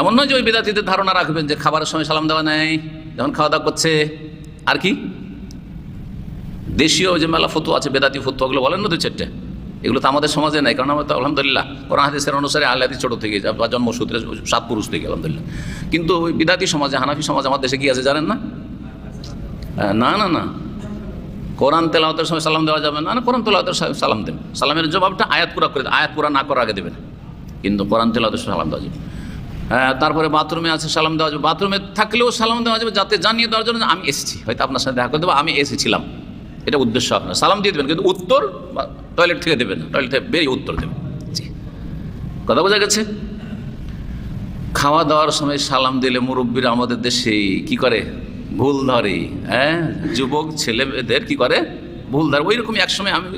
এমন নয় যে ওই বিদাতিদের ধারণা রাখবেন যে খাবারের সময় সালাম দেওয়া নেই, যখন খাওয়া দাওয়া করছে। আর কি? দেশীয় যে মেলা ফতো আছে, বেদাতি ফতুয়াগুলো বলেন না দু চারটে? এগুলো তো আমাদের সমাজে নাই, কারণ আমরা তো আলহামদুলিল্লাহ কোরআন হাদিসের অনুসারে আল্লাদি ছোটো থেকে বা জন্মসূত্রে সাত পুরুষ থেকে, আলহামদুলিল্লাহ। কিন্তু ওই বিদাতি সমাজে, হানাফি সমাজ আমাদের দেশে কি আছে জানেন না? না না না। কোরআন তেলাওয়াতের সময় সালাম দেওয়া যাবে না না, কোরআন তেলাওয়াতের সময় সালাম দেন। সালামের জবাবটা আয়াত পুরা করে। আয়াত পুরা না করার আগে দেবেন। কিন্তু কোরআন তেলাওয়াতের সময় সালাম দেওয়া যাবে। তারপরে বাথরুমে আছে, সালাম দেওয়া যাবে। বাথরুমে থাকলেও সালাম দেওয়া যাবে, যাতে জানিয়ে দেওয়ার জন্য আমি এসেছি। হয়তো আপনার সাথে দেখা করে দেবো আমি এসেছিলাম। এটা উদ্দেশ্য আপনার। সালাম দিয়ে দেবেন, কিন্তু উত্তর টয়লেট থেকে দেবেন টয়লেট থেকে বেরিয়ে উত্তর দেবেন। কথা বোঝা গেছে? খাওয়া দাওয়ার সময় সালাম দিলে মুরব্বীরা আমাদের দেশে কি করে? ভুল ধরে। হ্যাঁ যুবক, ছেলেদের কি করে? ভুল ধরে। ওই রকমই একসময় আমি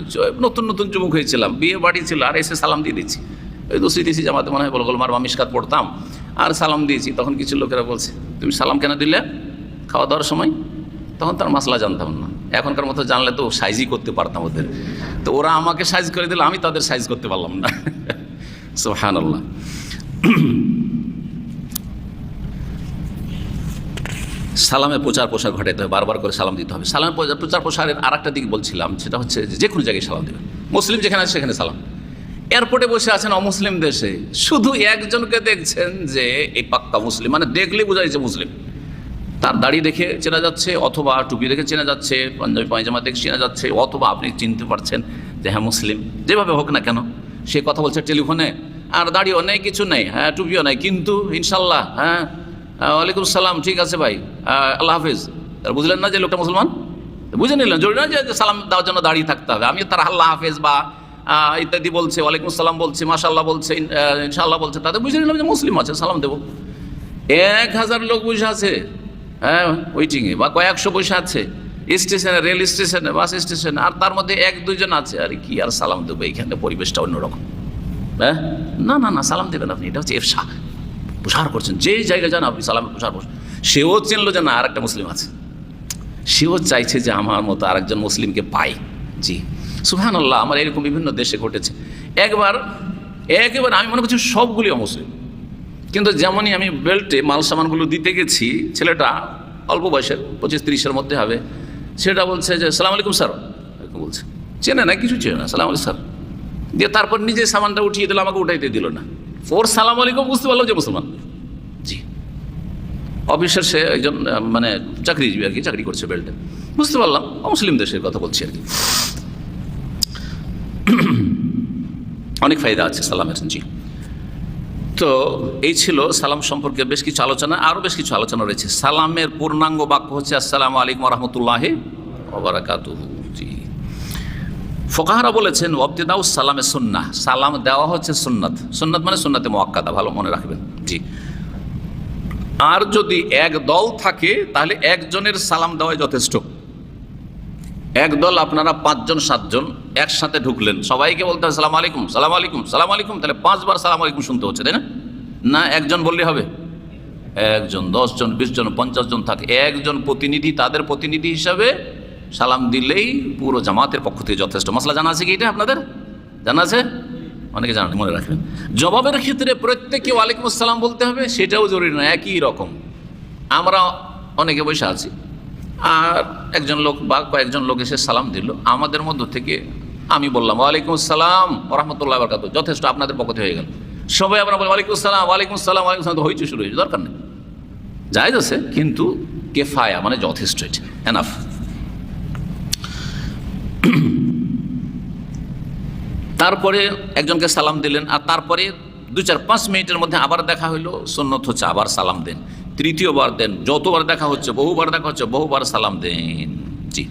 নতুন নতুন যুবক হয়েছিলাম। বিয়ে বাড়ি ছিল, আর এসে সালাম দিয়ে দিচ্ছি। ওই দোষী দিয়েছি জামাতে মনে হয়, বল গোলমার বা মিসকাত পড়তাম। আর সালাম দিয়েছি। তখন কিছু লোকেরা বলছে, তুমি সালাম কেন দিলে? খাওয়া দাওয়ার সময়? তখন তার মাসলা জানতাম না। এখনকার মতো জানলে তো সাইজই করতে পারতাম ওদের। তো ওরা আমাকে সাইজ করে দিলে আমি তাদের সাইজ করতে পারলাম না। সোহান আল্লাহ সালামে প্রচার প্রসার ঘটাতে হবে, বারবার করে সালাম দিতে হবে। সালামে প্রচার- প্রসারের আর একটা দিক বলছিলাম, সেটা হচ্ছে যে কোনো জায়গায় সালাম দেবেন। মুসলিম যেখানে আছে সেখানে সালাম। এয়ারপোর্টে বসে আছেন অমুসলিম দেশে। শুধু একজনকে দেখছেন যে এই পাক্কা মুসলিম মানে দেখলে বোঝা যাচ্ছে মুসলিম। তার দাড়ি দেখে চেনা যাচ্ছে অথবা টুপি দেখে চেনা যাচ্ছে, পাঞ্জাবি পায়জামা দেখে চেনা যাচ্ছে, অথবা আপনি চিনতে পারছেন যে হ্যাঁ মুসলিম। যেভাবে হোক না কেন, সে কথা বলছে টেলিফোনে। আর দাড়িও নেই কিছু নেই হ্যাঁ টুপিও নেই, কিন্তু ইনশাল্লাহ হ্যাঁ ওয়ালাইকুম সালাম, ঠিক আছে ভাই আল্লাহ হাফিজ। আর বুঝলেন না যে লোকটা মুসলমান? বুঝে নিলেন, জরুরি না যে সালাম দেওয়ার জন্য দাঁড়িয়ে থাকতে হবে। আমি তার আল্লাহ হাফেজ বা ইত্যাদি বলছে ওয়ালাইকুম সালাম বলছে মাশাল্লাহ বলছে ইন- আহ, ইনশাআল্লাহ বলছে। তাদের বুঝে নিলাম যে মুসলিম আছে সালাম দেবো। এক হাজার লোক বসে আছে হ্যাঁ ওয়েটিংয়ে বা কয়েকশো বসে আছে স্টেশনে রেল স্টেশনে বাস স্টেশনে আর তার মধ্যে এক দুজন আছে। আর কি আর সালাম দেবো এইখানে পরিবেশটা অন্যরকম। হ্যাঁ? না না না সালাম দেবেন আপনি এটা হচ্ছে এফসা। প্রসার করছেন যেই জায়গায় যান আপনি সালাম প্রসার করছেন। সেও চিনলো যে না আর একটা মুসলিম আছে। সেও চাইছে যে আমার মতো আরেকজন মুসলিমকে পাই। জি। সুহান আল্লাহ আমার এরকম বিভিন্ন দেশে ঘটেছে। একবার, একেবারে আমি মনে করছি সবগুলি অমুসলিম। কিন্তু যেমনই আমি বেল্টে মাল সামানগুলো দিতে গেছি, ছেলেটা অল্প বয়সের, পঁচিশ তিরিশের মধ্যে হবে সেটা বলছে যে, সালাম আলাইকুম স্যার। বলছে। চেনে না, কিছু চেনে না, সালাম আলাইকুম স্যার। দিয়ে তারপর নিজে সামানটা উঠিয়ে দিল, আমাকে উঠাইতে দিল না। ওর সালাম আলাইকুম বুঝতে পারল যে মুসলমান। জি। অফিসের সে একজন মানে চাকরিজীবী আর কি, চাকরি করছে বেল্টে। বুঝতে পারলাম মুসলিম দেশের কথা বলছি আর কি। অনেক ফায়দা আছে সালামের জি তো এই ছিল সালাম সম্পর্কে বেশ কিছু আলোচনা আরও বেশ কিছু আলোচনা রয়েছে। সালামের পূর্ণাঙ্গ বাক্য হচ্ছে, আসসালামু আলাইকুম রহমতুল্লাহ জি। ফোকাহারা বলেছেন অব্দিদাউ সালামে সুন্না সালাম দেওয়া হচ্ছে সুন্নাত। সুন্নাত মানে সুন্নাতে মোয়াক্কাদা, ভালো মনে রাখবেন। জি। আর যদি এক দল থাকে, তাহলে একজনের সালাম দেওয়াই যথেষ্ট। এক দল আপনারা পাঁচজন, সাতজন একসাথে ঢুকলেন। সবাইকে বলতে হবে, সালাম আলাইকুম সালাম আলাইকুম সালাম আলাইকুম। তাহলে পাঁচবার সালাম আলাইকুম শুনতে হচ্ছে, তাই না? না, একজন বললে হবে। একজন, দশজন বিশ জন পঞ্চাশ জন থাকে। একজন প্রতিনিধি, তাদের প্রতিনিধি হিসাবে সালাম দিলেই পুরো জামাতের পক্ষ থেকে যথেষ্ট। মশলা জানা আছে কি এটা আপনাদের? জানা আছে? অনেকে জানেন মনে রাখবেন। জবাবের ক্ষেত্রে প্রত্যেকে ওয়ালাইকুম আসসালাম বলতে হবে, সেটাও জরুরি নয়, একই রকম। আমরা অনেকে বসে আছি, আর একজন লোক বা কয়েকজন লোক এসে সালাম দিল। আমাদের মধ্য থেকে আমি বললাম, ওয়ালাইকুম আসসালাম রহমতুল্লাহ বরকাত যথেষ্ট, আপনাদের পক্ষ হয়ে গেল। সবাই আপনার বলি, ওয়ালাইকুম আসসালাম ওয়ালাইকুম আসসালাম ওয়ালাইকুম আসসালাম। হইচে শুরু হয়েছে, দরকার নেই। জায়জ আছে, কিন্তু কেফায়া মানে যথেষ্ট এটা। এনাফ তারপরে একজনকে সালাম দিলেন, আর তারপরে দু চার পাঁচ মিনিটের মধ্যে আবার দেখা হইল, সুন্নত হচ্ছে আবার সালাম দেন। তৃতীয়বার দেন, যতবার দেখা হচ্ছে, বহুবার দেখা হচ্ছে, বহুবার সালাম দেন জি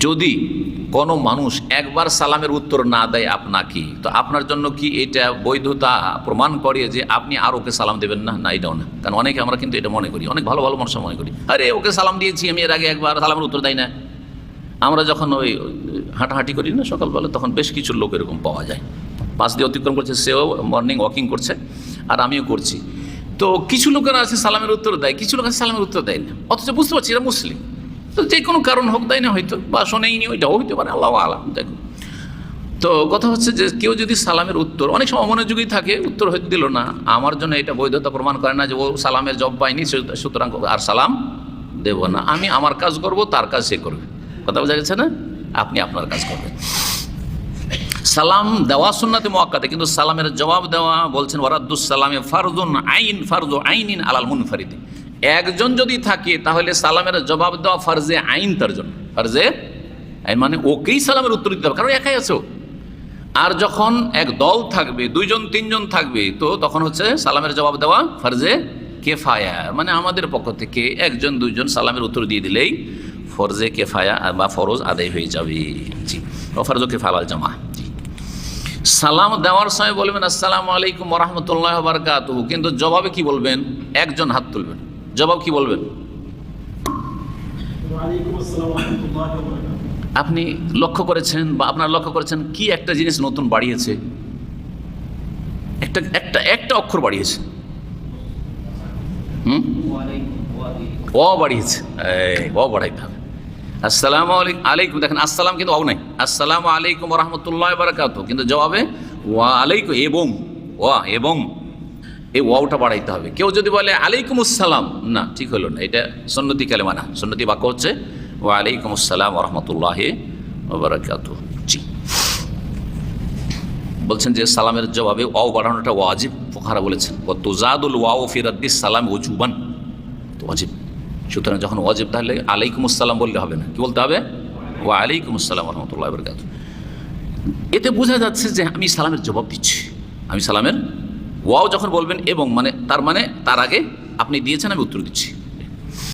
যদি কোনো মানুষ একবার সালামের উত্তর না দেয় আপনাকে, তো আপনার জন্য কি এটা বৈধতা প্রমাণ করে যে আপনি আর ওকে সালাম দেবেন না? না, এটাও না। কারণ অনেকে আমরা কিন্তু এটা মনে করি, অনেক ভালো ভালো মানুষ মনে করি। আরে, ওকে সালাম দিয়েছি, আমি এর আগে একবার সালামের উত্তর দেয় না। আমরা যখন ওই হাঁটাহাঁটি করি না সকালবেলা, তখন বেশ কিছু লোক এরকম পাওয়া যায়। পাঁচ দিয়ে অতিক্রম করছে, সেও মর্নিং ওয়াকিং করছে, আর আমিও করছি। তো কিছু লোকেরা আছে সালামের উত্তর দেয়, কিছু লোক আছে সালামের উত্তর দেয় না। অথচ বুঝতে পারছি এরা মুসলিম। তো যে কোনো কারণ হোক, তাই না? হয়তো বা শোনেইনি, ওইটাও হইতে পারে, আল্লাহ আলাম দেখুন তো কথা হচ্ছে যে, কেউ যদি সালামের উত্তর, অনেক সময় অমনোযোগী থাকে, উত্তর হয়তো দিল না, আমার জন্য এটা বৈধতা প্রমাণ করে না যে ও সালামের জব পায়নি সুতরাং আর সালাম দেব না। আমি আমার কাজ করব, তার কাজ সে করবে। কথা বোঝা গেছে না? আপনি আপনার কাজ করবেন। সালাম দেওয়া সুন্নাতে মোয়াক্কাতে কিন্তু সালামের জবাব দেওয়া বলছেন ওরাদ্দুস সালামে ফারজুন আইন ফারজু আইনিন আলাল মুনফারিদি একজন যদি থাকে, তাহলে সালামের জবাব দেওয়া ফারজে আইন তার জন্য। ফারজে আইন মানে ওকেই সালামের উত্তর দিতে হবে, কারণ একাই আছো। আর যখন এক দল থাকবে, দুইজন, তিনজন থাকবে, তো তখন হচ্ছে সালামের জবাব দেওয়া ফারজে কেফায়া। মানে আমাদের পক্ষ থেকে একজন, দুইজন সালামের উত্তর দিয়ে দিলেই ফরজে কেফায়া বা ফরজ আদায় হয়ে যাবে। জি, ও ফরজ কেফাল জামা জি। সালাম দেওয়ার সময় বলবেন, আসসালামু আলাইকুম রহমতুল্লাহ বারকাত কিন্তু জবাবে কি বলবেন? একজন হাত তুলবেন। জবাব কি বলবেন? আপনি লক্ষ্য করেছেন বা আপনার লক্ষ্য করেছেন কি একটা জিনিস নতুন বাড়িয়েছে? একটা একটা একটা অক্ষর বাড়িয়েছে। হুম? ও বাড়িয়েছে। ও বাড়াইতে হবে। আসসালামু আলাইকুম আলাইকুম দেখেন আসসালাম কিন্তু অ নাই। আসসালামু আলাইকুম রহমতুল্লাহ বারাকাত কিন্তু জবাবে ওয়া আলাইকুম এবং ওয়া এবং। এই ওয়াওটা বাড়াইতে হবে। কেউ যদি বলে আলাইকুম আসসালাম না, ঠিক হলো না, এটা সন্নতি কালেমা না সন্নতি বাক্য হচ্ছে ওয়া আলাইকুম আসসালাম রহমতুল্লাহ জি। বলছেন যে সালামের জবাবে ওয়াও বাড়ানোটা ওয়াজিব, ফোকারা বলেছেন। ও তুজাদুল ওয়াও ফিরাদ্দিস সালাম ওজুবান তো ওয়াজিব। সুতরাং যখন ওয়াজিব, তাহলে আলাইকুম আসসালাম বললে হবে না। কি বলতে হবে? ও আলাইকুম আসসালাম রহমতুল্লাহ বরকাত এতে বোঝা যাচ্ছে যে আমি সালামের জবাব দিচ্ছি। আমি সালামের ওয়াও যখন বলবেন এবং মানে তার মানে তার আগে আপনি দিয়েছেন আমি উত্তর দিচ্ছি।